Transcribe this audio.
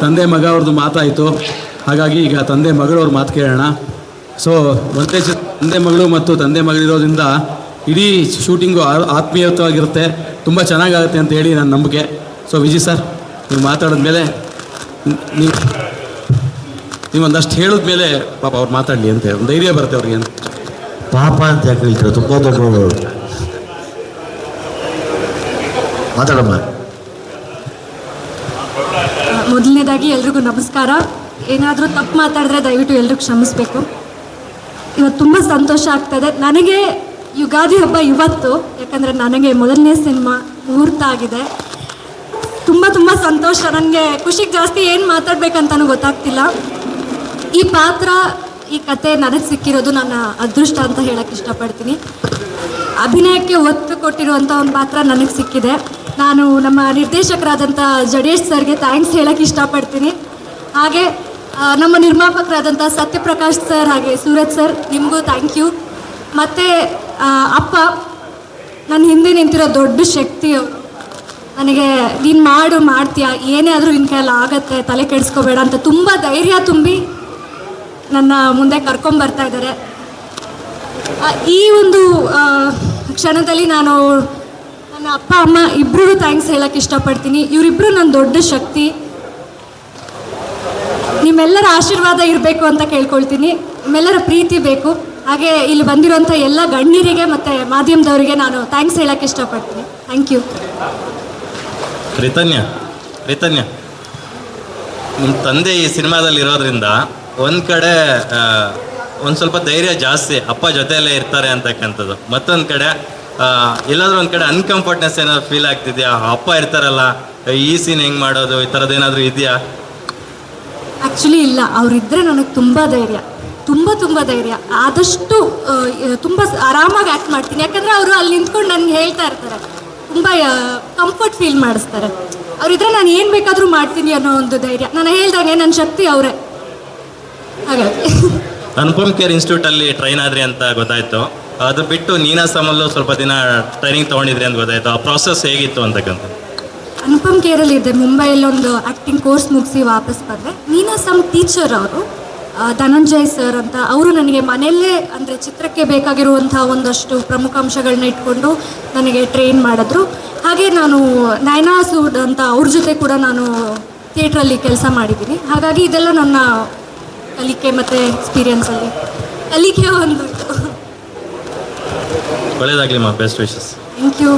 ತಂದೆ ಮಗ ಅವ್ರದ್ದು ಮಾತಾಯಿತು. ಹಾಗಾಗಿ ಈಗ ತಂದೆ ಮಗಳವ್ರ ಮಾತು ಕೇಳೋಣ. ಸೊ ಒಂದೇ ತಂದೆ ಮಗಳು ಮತ್ತು ತಂದೆ ಮಗಳಿರೋದ್ರಿಂದ ಇಡೀ ಶೂಟಿಂಗು ಆತ್ಮೀಯತವಾಗಿರುತ್ತೆ ತುಂಬ ಚೆನ್ನಾಗಾಗುತ್ತೆ ಅಂತ ಹೇಳಿ ನನ್ನ ನಂಬಿಕೆ. ಸೊ ವಿಜಿ ಸರ್, ನೀವು ಮಾತಾಡಿದ್ಮೇಲೆ ನೀವು ನೀವು ಒಂದಷ್ಟು ಹೇಳಿದ್ಮೇಲೆ ಪಾಪ ಅವ್ರು ಮಾತಾಡಲಿ ಅಂತ ಒಂದು ಧೈರ್ಯ ಬರುತ್ತೆ ಅವ್ರಿಗೆ ಅಂತ. ಪಾಪ ಅಂತ ಯಾಕೆ ಹೇಳ್ತಾರೆ? ತುಂಬ ದೊಡ್ಡ ಮಾತಾಡಮ್ಮ. ಮೊದಲನೇದಾಗಿ ಎಲ್ರಿಗೂ ನಮಸ್ಕಾರ. ಏನಾದರೂ ತಪ್ಪು ಮಾತಾಡಿದ್ರೆ ದಯವಿಟ್ಟು ಎಲ್ರಿಗೂ ಕ್ಷಮಿಸಬೇಕು. ಇವತ್ತು ತುಂಬ ಸಂತೋಷ ಆಗ್ತದೆ. ನನಗೆ ಯುಗಾದಿ ಹಬ್ಬ ಇವತ್ತು, ಯಾಕಂದರೆ ನನಗೆ ಮೊದಲನೇ ಸಿನಿಮಾ ಮುಹೂರ್ತ ಆಗಿದೆ. ತುಂಬ ತುಂಬ ಸಂತೋಷ. ನನಗೆ ಖುಷಿಗೆ ಜಾಸ್ತಿ ಏನು ಮಾತಾಡ್ಬೇಕಂತನೂ ಗೊತ್ತಾಗ್ತಿಲ್ಲ. ಈ ಪಾತ್ರ, ಈ ಕತೆ ನನಗೆ ಸಿಕ್ಕಿರೋದು ನನ್ನ ಅದೃಷ್ಟ ಅಂತ ಹೇಳಕ್ಕೆ ಇಷ್ಟಪಡ್ತೀನಿ. ಅಭಿನಯಕ್ಕೆ ಒತ್ತು ಕೊಟ್ಟಿರುವಂಥ ಒಂದು ಪಾತ್ರ ನನಗೆ ಸಿಕ್ಕಿದೆ. ನಾನು ನಮ್ಮ ನಿರ್ದೇಶಕರಾದಂಥ ಜಡೇಶ್ ಸರ್ಗೆ ಥ್ಯಾಂಕ್ಸ್ ಹೇಳಕ್ಕೆ ಇಷ್ಟಪಡ್ತೀನಿ. ಹಾಗೆ ನಮ್ಮ ನಿರ್ಮಾಪಕರಾದಂಥ ಸತ್ಯಪ್ರಕಾಶ್ ಸರ್ ಹಾಗೆ ಸೂರಜ್ ಸರ್, ನಿಮಗೂ ಥ್ಯಾಂಕ್ ಯು ಮತ್ತು ಅಪ್ಪ, ನನ್ನ ಹಿಂದೆ ನಿಂತಿರೋ ದೊಡ್ಡ ಶಕ್ತಿ ಅವರು ನನಗೆ, ನೀನು ಮಾಡು, ಮಾಡ್ತೀಯ? ಏನೇ ಆದರೂ ನಿನ್ನ ಕೈಯಲ್ಲಿ ಆಗತ್ತೆ, ತಲೆ ಕೆಡಿಸ್ಕೋಬೇಡ ಅಂತ ತುಂಬ ಧೈರ್ಯ ತುಂಬಿ ನನ್ನ ಮುಂದೆ ಕರ್ಕೊಂಬರ್ತಾ ಇದ್ದಾರೆ. ಈ ಒಂದು ಕ್ಷಣದಲ್ಲಿ ನಾನು ಅಪ್ಪ, ಅಮ್ಮ ಇಬ್ಬರಿಗೂ ಥ್ಯಾಂಕ್ಸ್ ಹೇಳಕ್ಕೆ ಇಷ್ಟಪಡ್ತೀನಿ. ಇವರಿಬ್ಬರು ನನ್ನ ದೊಡ್ಡ ಶಕ್ತಿ. ನಿಮ್ಮೆಲ್ಲರ ಆಶೀರ್ವಾದ ಇರಬೇಕು ಅಂತ ಕೇಳ್ಕೊಳ್ತೀನಿ. ನಿಮ್ಮೆಲ್ಲರ ಪ್ರೀತಿ ಬೇಕು. ಹಾಗೆ ಇಲ್ಲಿ ಬಂದಿರುವಂಥ ಎಲ್ಲ ಗಣ್ಯರಿಗೆ ಮತ್ತು ಮಾಧ್ಯಮದವರಿಗೆ ನಾನು ಥ್ಯಾಂಕ್ಸ್ ಹೇಳಕ್ಕೆ ಇಷ್ಟಪಡ್ತೀನಿ. ಥ್ಯಾಂಕ್ ಯು ರಿತನ್ಯ ರಿತನ್ಯ ನಿಮ್ಮ ತಂದೆ ಈ ಸಿನಿಮಾದಲ್ಲಿ ಇರೋದ್ರಿಂದ ಒಂದು ಕಡೆ ಒಂದು ಸ್ವಲ್ಪ ಧೈರ್ಯ ಜಾಸ್ತಿ, ಅಪ್ಪ ಜೊತೆಯಲ್ಲೇ ಇರ್ತಾರೆ ಅಂತಕ್ಕಂಥದ್ದು. ಮತ್ತೊಂದು ಕಡೆ ಎಲ್ಲಾದ್ರೂ ಒಂದು ಕಡೆ ಅನ್ಕಂಫರ್ಟ್ನೆಸ್ ಏನಾದ್ರು ಫೀಲ್ ಆಗ್ತಿದೆಯಾ? ಅಪ್ಪ ಇರ್ತಾರಲ್ಲ ಈ ಸೀನ್ ಹೆಂಗೆ ಮಾಡೋದು? ಈ ಥರದ್ದು ಏನಾದರೂ ಇದೆಯಾ? ಆ್ಯಕ್ಚುಲಿ ಇಲ್ಲ. ಅವರಿದ್ದರೆ ನನಗೆ ತುಂಬ ಧೈರ್ಯ. ತುಂಬ ತುಂಬ ಧೈರ್ಯ. ಆದಷ್ಟು ತುಂಬ ಆರಾಮಾಗಿ ಆ್ಯಕ್ಟ್ ಮಾಡ್ತೀನಿ. ಯಾಕಂದರೆ ಅವರು ಅಲ್ಲಿ ನಿಂತ್ಕೊಂಡು ನನಗೆ ಹೇಳ್ತಾ ಇರ್ತಾರೆ. ತುಂಬ ಕಂಫರ್ಟ್ ಫೀಲ್ ಮಾಡಿಸ್ತಾರೆ. ಅವ್ರಿದ್ರೆ ನಾನು ಏನು ಬೇಕಾದರೂ ಮಾಡ್ತೀನಿ ಅನ್ನೋ ಒಂದು ಧೈರ್ಯ. ನಾನು ಹೇಳ್ದಂಗೆ ನನ್ನ ಶಕ್ತಿ ಅವರೇ. ಹಾಗಾಗಿ. ಅನುಪಮ್ ಕೇರ್ ಇನ್ಸ್ಟಿಟ್ಯೂಟಲ್ಲಿ ಟ್ರೈನ್ ಆದ್ರಿ ಅಂತ ಗೊತ್ತಾಯ್ತು. ಅದು ಬಿಟ್ಟು ನೀನಾಸಮಲ್ಲೂ ಸ್ವಲ್ಪ ದಿನ ಟ್ರೈನಿಂಗ್ ತೊಗೊಂಡಿದ್ರಿ ಅಂತ ಗೊತ್ತಾಯ್ತು. ಆ ಪ್ರಾಸೆಸ್ ಹೇಗಿತ್ತು ಅಂತಕ್ಕಂಥದ್ದು ಅನುಪಮ್ ಕೇರಲ್ಲಿ ಇದ್ದೆ ಮುಂಬೈಯಲ್ಲಿ ಒಂದು ಆ್ಯಕ್ಟಿಂಗ್ ಕೋರ್ಸ್ ಮುಗಿಸಿ ವಾಪಸ್ ಬಂದೆ. ನೀನಾ ಸಮ್ ಟೀಚರ್ ಅವರು. ಧನಂಜಯ್ ಸರ್ ಅಂತ ಅವರು ನನಗೆ ಮನೆಯಲ್ಲೇ ಅಂದರೆ ಚಿತ್ರಕ್ಕೆ ಬೇಕಾಗಿರುವಂಥ ಒಂದಷ್ಟು ಪ್ರಮುಖ ಅಂಶಗಳನ್ನ ಇಟ್ಕೊಂಡು ನನಗೆ ಟ್ರೈನ್ ಮಾಡಿದ್ರು. ಹಾಗೆ ನಾನು ನಯನಾ ಸೂಡ್ ಅಂತ ಅವ್ರ ಜೊತೆ ಕೂಡ ನಾನು ಥಿಯೇಟ್ರಲ್ಲಿ ಕೆಲಸ ಮಾಡಿದ್ದೀನಿ. ಹಾಗಾಗಿ ಇದೆಲ್ಲ ನನ್ನ ಕಲಿಕೆ ಮತ್ತು ಎಕ್ಸ್ಪೀರಿಯನ್ಸಲ್ಲಿ ಕಲಿಕೆ ಒಂದು. ಒಳ್ಳೇದಾಗಲಿ ಮಾ ಬೆಸ್ಟ್ ವಿಶಸ್ ಥ್ಯಾಂಕ್ ಯು